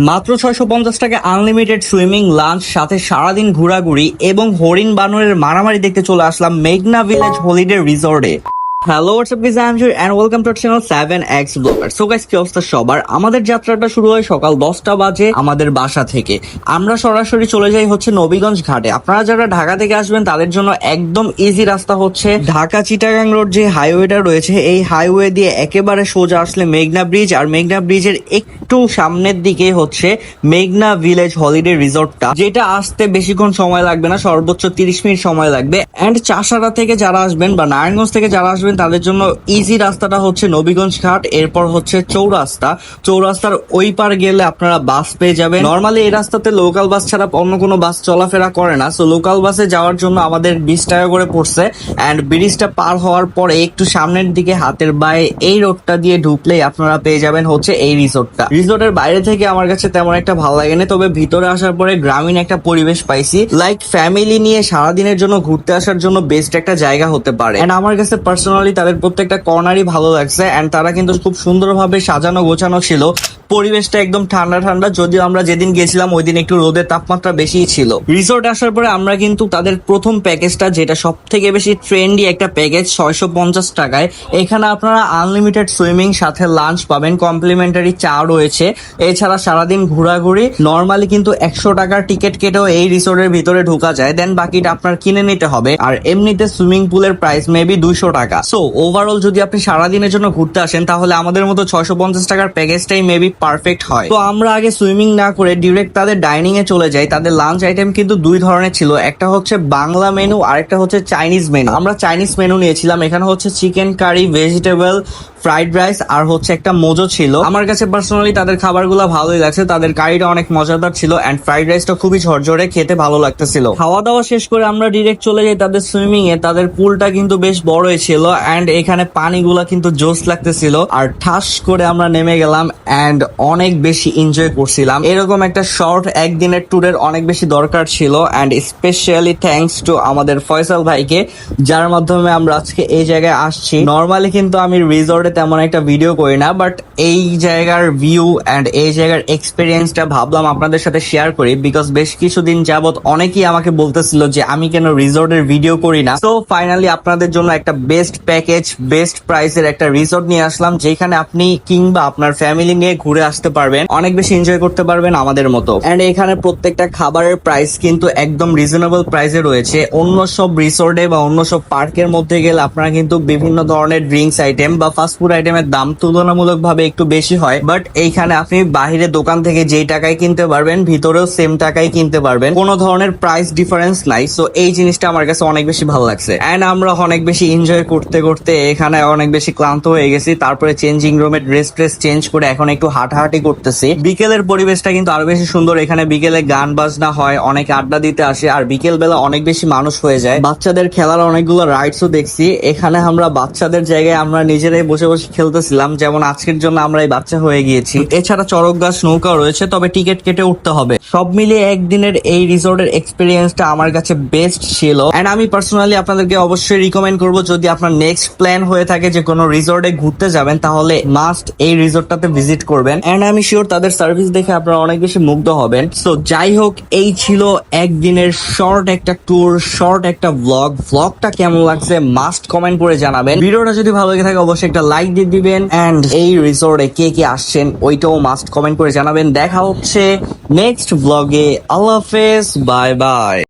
মাত্র ছয়শো পঞ্চাশ টাকা আনলিমিটেড সুইমিং লাঞ্চ সাথে সারাদিন ঘোরাঘুরি এবং হরিণ বানরের মারামারি দেখতে চলে আসলাম মেঘনা ভিলেজ হলিডে রিসোর্টে hello WhatsApp guys I am Joy and welcome to channel 7x blogger so guys কি অবস্থা সবার? আমাদের যাত্রাটা শুরু হয় সকাল 10টা বাজে আমাদের বাসা থেকে। আমরা সরাসরি চলে যাই হচ্ছে নবীগঞ্জ ঘাটে। আপনারা যারা ঢাকা থেকে আসবেন, তাদের জন্য একদম ইজি রাস্তা হচ্ছে ঢাকা চিটাগাং রোড যে হাইওয়েটা রয়েছে, এই হাইওয়ে দিয়ে একেবারে সোজা আসলে মেঘনা ব্রিজ আর মেঘনা ব্রিজের একটু সামনের দিকে হচ্ছে মেঘনা ভিলেজ হলিডে রিসোর্টটা যেটা আসতে বেশিক্ষণ সময় লাগবে না, সর্বোচ্চ 30 মিনিট সময় লাগবে। এন্ড চাষারা থেকে যারা আসবেন বা নারায়ণগঞ্জ থেকে যারা আসবেন তাদের জন্য ইজি রাস্তাটা হচ্ছে নবীগঞ্জ ঘাট, এরপর হচ্ছে চৌরাস্তা। চৌরাস্তার ওই পার গেলে আপনারা বাস পেয়ে যাবেন। নর্মালি এই রাস্তাতে লোকাল বাস ছাড়া অন্য কোনো বাস চলাফেরা করে না। সো লোকাল বাসে যাওয়ার জন্য আমাদের বিশ টাকা করে পড়ছে। এন্ড ব্রিজটা পার হওয়ার পরে একটু সামনের দিকে হাতের বায়ে এই রোডটা দিয়ে ঢুকলেই আপনারা পেয়ে যাবেন হচ্ছে এই রিসোর্টটা। রিসোর্টের বাইরে থেকে আমার কাছে তেমন একটা ভালো লাগেনি তবে ভিতরে আসার পরে গ্রামীণ একটা পরিবেশ পাইছি। লাইক ফ্যামিলি নিয়ে সারাদিনের জন্য ঘুরতে আসার জন্য বেস্ট একটা জায়গা হতে পারে। এন্ড আমার কাছে পার্সোনালি তাদের প্রত্যেকটা কর্নারই ভালো লাগছে এন্ড তারা কিন্তু খুব সুন্দরভাবে সাজানো গোছানো ছিল। পরিবেশটা একদম ঠান্ডা ঠান্ডা, যদিও আমরা যেদিন গেছিলাম ওই দিন একটু রোদের তাপমাত্রা বেশিই ছিল। রিসোর্ট আসার পরে আমরা কিন্তু তাদের প্রথম প্যাকেজটা যেটা সব থেকে বেশি ট্রেন্ডি একটা প্যাকেজ ছয়শো পঞ্চাশ টাকায়। এখানে আপনারা আনলিমিটেড সুইমিং সাথে লাঞ্চ পাবেন কমপ্লিমেন্টারি চা রয়েছে। এছাড়া সারাদিন ঘোরাঘুরি নর্মালি কিন্তু একশো টাকার টিকিট কেটেও এই রিসোর্টের ভিতরে ঢোকা যায়। দেন বাকিটা আপনার কিনে নিতে হবে। আর এমনিতে সুইমিং পুলের প্রাইস মেবি দুইশো টাকা। সো ওভারঅল যদি আপনি সারাদিনের জন্য ঘুরতে আসেন, তাহলে আমাদের মতো ছয়শো পঞ্চাশ টাকার প্যাকেজটাই মেবি পারফেক্ট হয়। তো আমরা আগে সুইমিং না করে ডিরেক্ট তাদের ডাইনিং এ চলে যাই। তাদের লাঞ্চ আইটেম কিন্তু দুই ধরনের ছিল। একটা হচ্ছে বাংলা মেনু আরেকটা হচ্ছে চাইনিজ মেনু আমরা চাইনিজ মেনু নিয়েছিলাম। এখানে হচ্ছে chicken curry vegetable fried rice আর হচ্ছে একটা মোজো ছিল। আমার কাছে পার্সোনালি তাদের খাবারগুলো ভালোই লাগছে। তাদের কারিটা অনেক মজাদার ছিল এন্ড ফ্রাইড রাইসটা খুবই ঝরঝরে খেতে ভালো লাগতেছিল। খাওয়া দাওয়া শেষ করে আমরা ডিরেক্ট চলে যাই তাদের সুইমিং এ। তাদের পুলটা কিন্তু বেশ বড়ই ছিল এন্ড এখানে পানিগুলা কিন্তু জোস লাগতেছিল। আর ঠাস করে আমরা নেমে গেলাম এন্ড অনেক বেশি এনজয় করছিলাম। এরকম একটা শর্ট একদিনের ট্যুরের অনেক বেশি দরকার ছিল এন্ড স্পেশালি থ্যাঙ্কস টু আমাদের ফয়সাল ভাইকে, যার মাধ্যমে আমরা আজকে এই জায়গায় আসছি। নর্মালি কিন্তু আমি রিসর্টে তেমন একটা ভিডিও করি না বাট এই জায়গার ভিউ এন্ড এই জায়গার এক্সপিরিয়েন্সটা ভাবলাম আপনাদের সাথে শেয়ার করি বিকজ বেশ কিছুদিন যাবত অনেকেই আমাকে বলতেছিল যে আমি কেন রিসর্টের ভিডিও করি না। তো ফাইনালি আপনাদের জন্য একটা বেস্ট প্যাকেজ বেস্ট প্রাইসের একটা রিসর্ট নিয়ে আসলাম, যেখানে আপনি কিংবা আপনার ফ্যামিলি নিয়ে ঘুরে আসতে পারবেন, অনেক বেশি এনজয় করতে পারবেন আমাদের মতো। এন্ড এখানে প্রত্যেকটা খাবারের প্রাইস কিন্তু একদম রিজনেবল প্রাইসে রয়েছে। অন্য সব রিসোর্টে বা অন্য সব পার্কের মধ্যে গেলে আপনারা কিন্তু বিভিন্ন ধরনের ড্রিঙ্কস আইটেম বা ফাস্ট ফুড আইটেমের দাম তুলনামূলক ভাবে একটু বেশি হয় বাট এইখানে আপনি বাহিরে দোকান থেকে যেই টাকায় কিনতে পারবেন, ভিতরেও সেম টাকায় কিনতে পারবেন। কোনো ধরনের প্রাইস ডিফারেন্স নাই সো এই জিনিসটা আমার কাছে অনেক বেশি ভালো লাগছে। এন্ড আমরা অনেক বেশি এনজয় করতে করতে এখানে অনেক বেশি ক্লান্ত হয়ে গেছি, তারপরে চেঞ্জিং রুমে ড্রেস ট্রেস চেঞ্জ করে এখন একটু হাঁটাহাঁটি করতেছি। বিকেলের পরিবেশটা কিন্তু আরও বেশি সুন্দর, এখানে বিকেলে গান বাজনা হয়, অনেক আড্ডা দিতে আসে, আর বিকেল বেলা অনেক বেশি মানুষ হয়ে যায়। বাচ্চাদের খেলার অনেকগুলো রাইডসও দেখছি, এখানে আমরা বাচ্চাদের জায়গায় আমরা নিজেরাই বসে বসে খেলতেছিলাম, যেমন আজকের জন্য আমরা এই বাচ্চা হয়ে গিয়েছি। এছাড়া চরক গাছ নৌকা রয়েছে, তবে টিকিট কেটে উঠতে হবে। সব মিলিয়ে একদিনের এই রিসোর্টের এক্সপিরিয়েন্সটা আমার কাছে বেস্ট ছিল। এন্ড আমি পার্সোনালি আপনাদেরকে অবশ্যই রিকমেন্ড করব, যদি আপনার নেক্সট প্ল্যান হয়ে থাকে যে কোনো রিসোর্টে ঘুরতে যাবেন, তাহলে মাস্ট এই রিসোর্টটাতে ভিজিট করবেন। এন্ড আমি শিওর তাদের সার্ভিস দেখে আপনারা অনেক বেশি মুগ্ধ হবেন। সো যাই হোক, এই ছিল একদিনের শর্ট একটা ট্যুর শর্ট একটা ব্লগ ব্লগটা কেমন লাগছে মাস্ট কমেন্ট করে জানাবেন। ভিডিওটা যদি ভালো লেগে থাকে, অবশ্যই একটা লাইক দিয়ে দিবেন এন্ড এই রিসোর্টে কে কে আসছেন ওইটাও মাস্ট কমেন্ট করে জানাবেন। দেখা হচ্ছে নেক্সট ব্লগে আল্লাহ হাফেজ বাই বাই